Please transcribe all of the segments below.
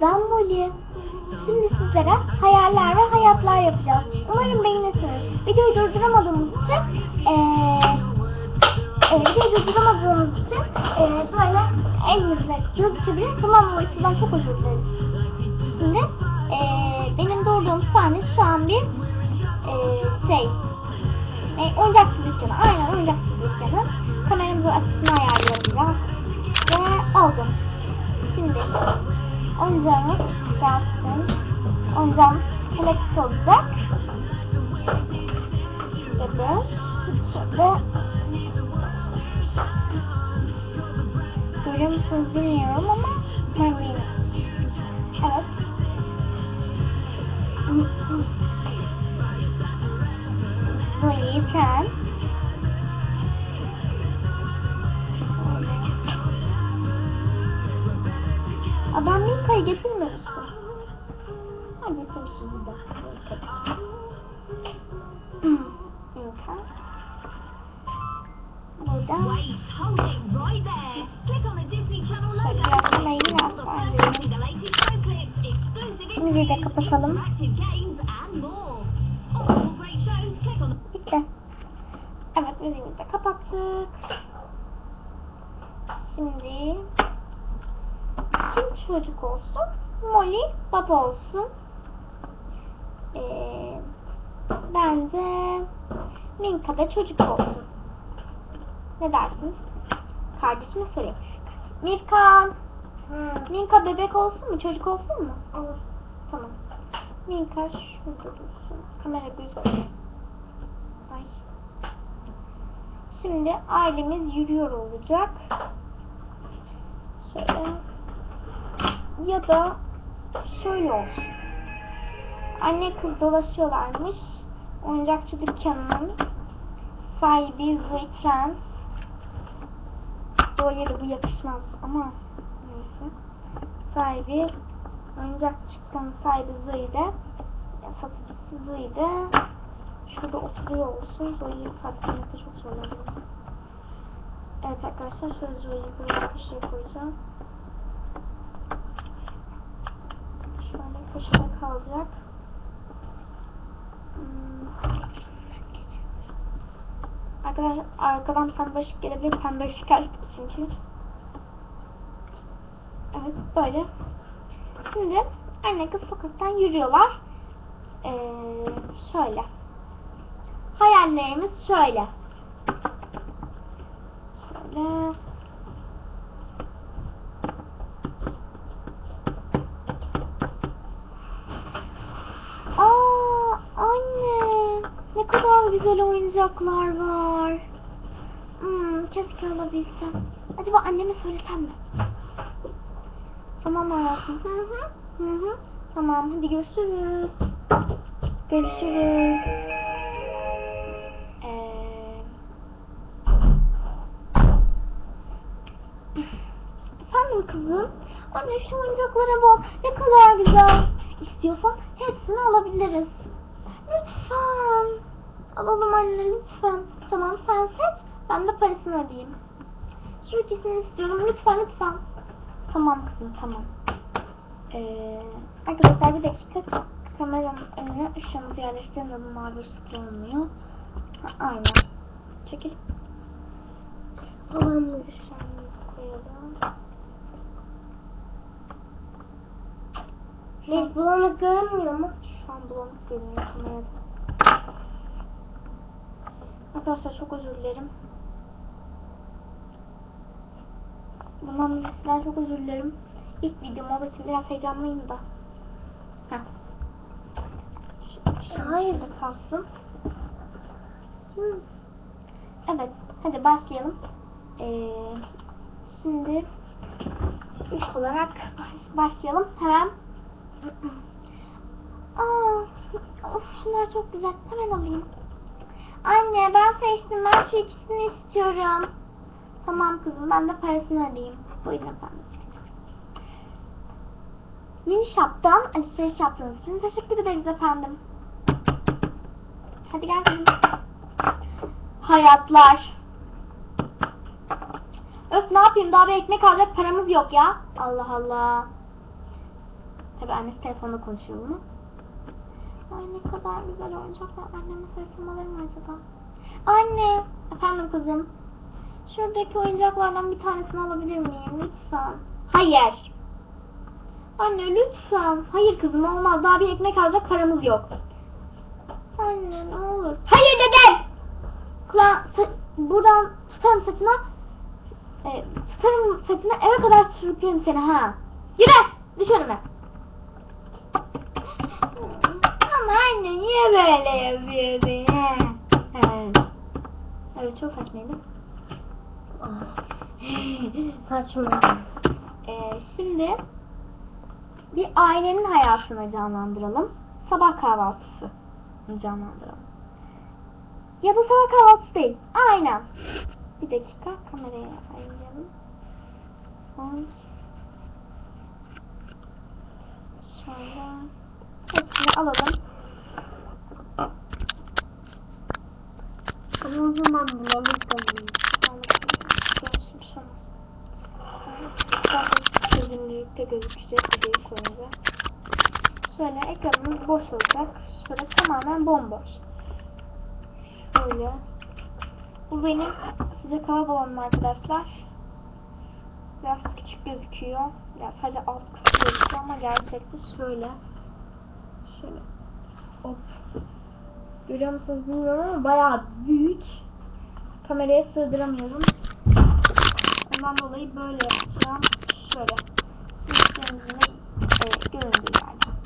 Ben Molly. Şimdi sizlere hayaller ve hayatlar yapacağız. Umarım beğenirsiniz. Videoyu durduramadığımız için eee e, videoyu durduramadığımız için eee böyle elimizde gözükebilir. Tamam mı? Sizden çok özür dileriz. Şimdi eee benim doğurduğum sahne şu an bir eee şey e, oyuncakçı dükkanı. Aynen oyuncakçı dükkanı. Kameramızı açısını ayarlıyorum biraz. Ve oldu. Şimdi oyuncağımız gelsin. Oyuncağımız küçük elektrik olacak. Bebe. Şöyle. Görüyor musunuz bilmiyorum ama eminim. On the Bitti. Evet müziğimizi de kapattık. Şimdi kim çocuk olsun? Molly baba olsun. Ee, bence Minka da çocuk olsun. Ne dersiniz? Kardeşime sorayım. Mirkan. Minka bebek olsun mu? Çocuk olsun mu? Olur. Tamam. Minka şurada dursun. Kamera olsun. Ay. Şimdi ailemiz yürüyor olacak. Şöyle. Ya da şöyle olsun. Anne kız dolaşıyorlarmış. Oyuncakçı dükkanının sahibi Zoe De bu yakışmaz ama neyse. Sahibi oyuncakçı dükkanının sahibi Zoe de ya satıcısı Zoe de şurada oturuyor olsun. Zoe'yi takiplemekte çok zorlanıyorum. Evet arkadaşlar şöyle Zoe'yi buraya köşeye koyacağım. Şöyle köşede kalacak. Hmm. Arkadaşlar arkadan pembe ışık gelebilir. Pembe ışık açtık çünkü. Evet böyle. Şimdi anne kız sokaktan yürüyorlar. Ee, şöyle. Hayallerimiz şöyle. Şöyle. Aa, anne. Ne kadar güzel oyuncaklar var. Hmm, keşke alabilsem. Acaba anneme söylesem mi? Tamam hayatım. Hı hı. Hı hı. Tamam hadi görüşürüz. Görüşürüz. Ee... Efendim kızım? Anne şu oyuncaklara bak. Ne kadar güzel. İstiyorsan hepsini alabiliriz. Alalım anne lütfen. Tamam sen seç. Ben de parasını ödeyeyim. Şu ikisini istiyorum. Lütfen lütfen. Tamam kızım tamam. Ee, arkadaşlar bir dakika kameranın önüne ışığımızı yerleştirelim de bu mavi ışık olmuyor. Ha, aynen. Çekil. Alalım ışığımızı koyalım. Biz bulanık görünmüyor mu? Şu an bulanık görünüyor kamerada. Arkadaşlar çok özür dilerim. Bundan da sizden çok özür dilerim. İlk videom olduğu için biraz heyecanlıyım da. Heh. Hayır da kalsın. Evet, hadi başlayalım. Ee, şimdi ilk olarak baş- başlayalım. Hemen Aa, of şunlar çok güzel. Hemen alayım. Anne ben seçtim. Ben şu ikisini istiyorum. Tamam kızım ben de parasını ödeyeyim. Buyurun efendim çıkacak. Mini Shop'tan alışveriş yaptığınız için teşekkür ederiz efendim. Hadi gel kızım. Hayatlar. Öf ne yapayım daha bir ekmek alacak paramız yok ya. Allah Allah. Tabii annesi telefonda konuşuyor bunu. Ne kadar güzel oyuncaklar. Anneme seslem alır mı acaba? Anne! Efendim kızım. Şuradaki oyuncaklardan bir tanesini alabilir miyim? Lütfen. Hayır. Anne lütfen. Hayır kızım olmaz. Daha bir ekmek alacak paramız yok. Anne ne olur. Hayır dedim. Kula buradan tutarım saçına. E, tutarım saçına eve kadar sürüklerim seni ha. Yürü. Düş önüme. Ama anne niye böyle yapıyorsun? ha? Evet. Evet çok saçmaydı. Saçma. Ee, şimdi bir ailenin hayatını canlandıralım. Sabah kahvaltısı canlandıralım. Ya da sabah kahvaltısı değil. Aynen. Bir dakika kameraya ayıralım. Oy. Şöyle. Hepsini alalım. Ama o zaman bulalım tabii. Görüşüm şey olmaz. Zaten çözünürlükte gözükecek videoyu koyunca. Şöyle ekranımız boş olacak. Şöyle tamamen bomboş. Şöyle. Bu benim sıcak hava balonum arkadaşlar. Biraz küçük gözüküyor. Ya sadece alt kısmı gözüküyor ama gerçekte şöyle. Şöyle. Hop. Görüyor musunuz bilmiyorum ama bayağı büyük. Kameraya sığdıramıyorum. Ondan dolayı böyle yapacağım. Şöyle. Müşterimizin evet, göründüğü yerde.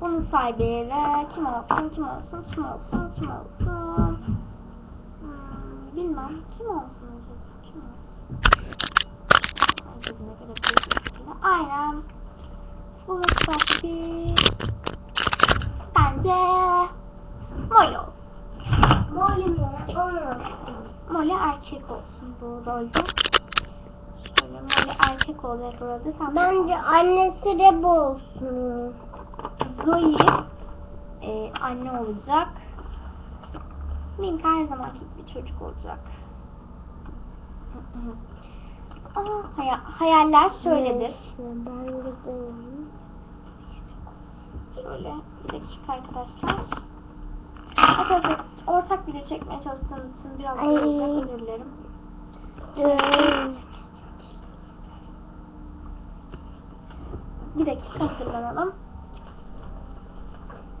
Bunun sahibiyle kim olsun, kim olsun, kim olsun, kim olsun. Bilmem. Kim olsun acaba? Kim olsun? Herkesine göre bir şekilde. Aynen. Bu sahibi bence Molly olsun. Molly mi? Molly erkek olsun bu rolde. Şöyle Molly erkek olacak rolde. Sen Bence annesi de bu olsun. Zoe e, anne olacak. Mink her zamanki bir çocuk olacak. Aa, haya- hayaller şöyledir. Neyse, Ben gideyim. Şöyle bir dakika arkadaşlar. Arkadaşlar ortak video çekmeye çalıştığımız için biraz olacak özür dilerim. Bir dakika hazırlanalım.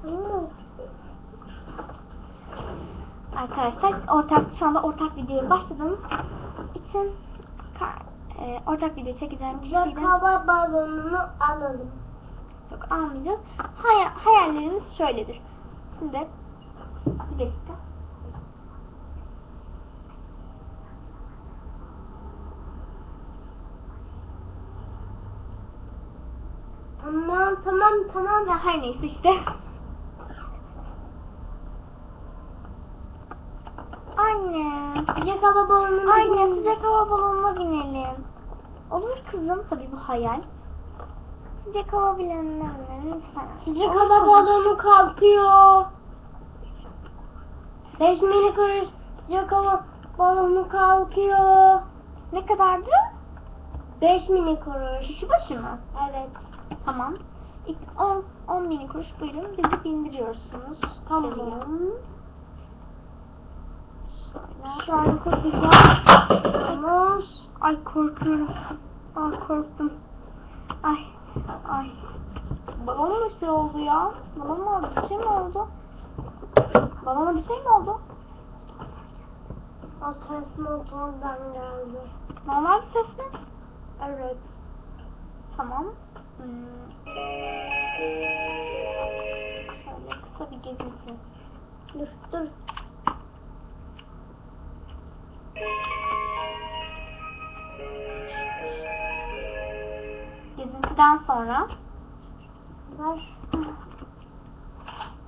Hmm. Arkadaşlar ortak şu anda ortak videoya başladığım için e, ortak video çekeceğim Sıcak hava balonunu alalım. yok almayacağız. Hay- hayallerimiz şöyledir. Şimdi bir dakika. Tamam tamam tamam. Ya her neyse işte. Anne. Sıcak hava balonunu Anne sıcak hava balonuna binelim. Olur kızım tabii bu hayal. Sıcak hava balonuna binelim lütfen. Sıcak Olur hava kızım. balonu kalkıyor. Beş mini kuruş sıcak hava balonu kalkıyor. Ne kadardı? Beş mini kuruş. Kişi başı mı? Evet. Tamam. İlk 10 10 bin kuruş buyurun bizi bindiriyorsunuz. Tamam. içeriye. An çok güzel. Tamam. Ay korkuyorum. Ay korktum. Ay. Ay. Balon mu bir şey oldu ya? Oldu? Bir şey mi oldu? Balona bir şey mi oldu? O ses motordan geldi. Normal bir ses mi? Evet. Tamam. Hmm. Şöyle kısa bir gezinti. Dur dur. Gezintiden sonra Ver.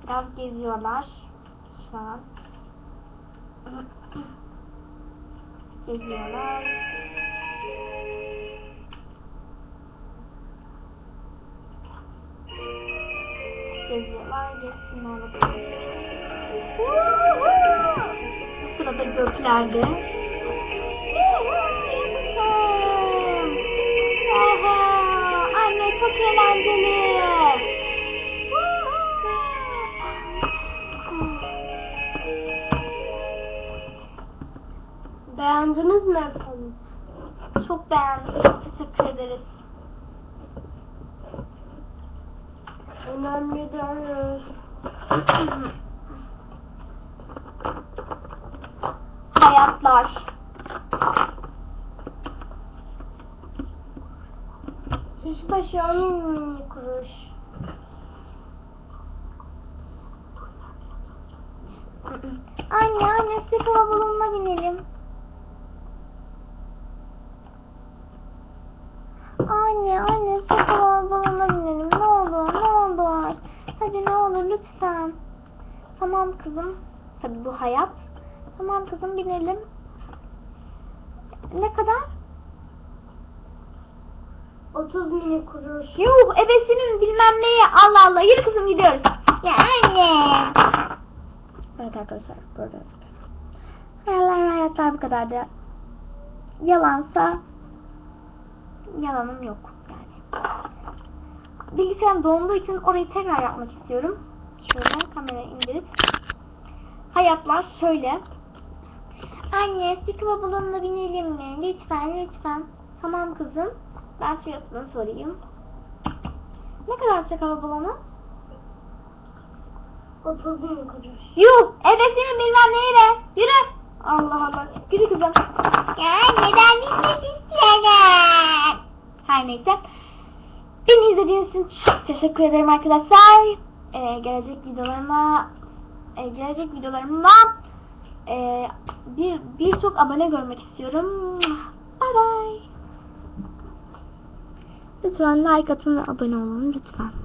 biraz geziyorlar şu an. Geziyorlar. Geziyorlar, gezsinler bakalım. Bu sırada göklerde Aha, Anne çok eğlenceli. Beğendiniz mi efendim? Çok beğendim. Çok teşekkür ederiz. Önemli değil. Hayatlar. Taşıyan mini kuruş. Anne anne hava balonuna binelim. Anne anne hava balonuna binelim. Ne olur ne olur. Hadi ne olur lütfen. Tamam kızım. Tabi bu hayat. Tamam kızım binelim. Ne kadar? 30 mini kuruş. Yuh ebesinin bilmem neyi. Allah Allah yürü kızım gidiyoruz. Ya anne. Evet arkadaşlar gibi. Hayaller hayatlar bu kadardı. Yalansa yalanım yok yani. Bilgisayarım donduğu için orayı tekrar yapmak istiyorum. Şöyle kamerayı indirip. Hayatlar şöyle. Anne sıkma balonuna binelim mi? Lütfen lütfen. Tamam kızım. Ben fiyatını sorayım. Ne kadar sık hava balonu? 30 mini kuruş. Yuh! Ebesinin bilmem neyine. Yürü! Allah Allah. Yürü kızım. Ya neden gitmek istiyorsun? Her neyse. Beni izlediğiniz için çok teşekkür ederim arkadaşlar. Ee, gelecek videolarıma e, gelecek videolarımda e, bir birçok abone görmek istiyorum. Bye bye. Lütfen like atın ve abone olun lütfen.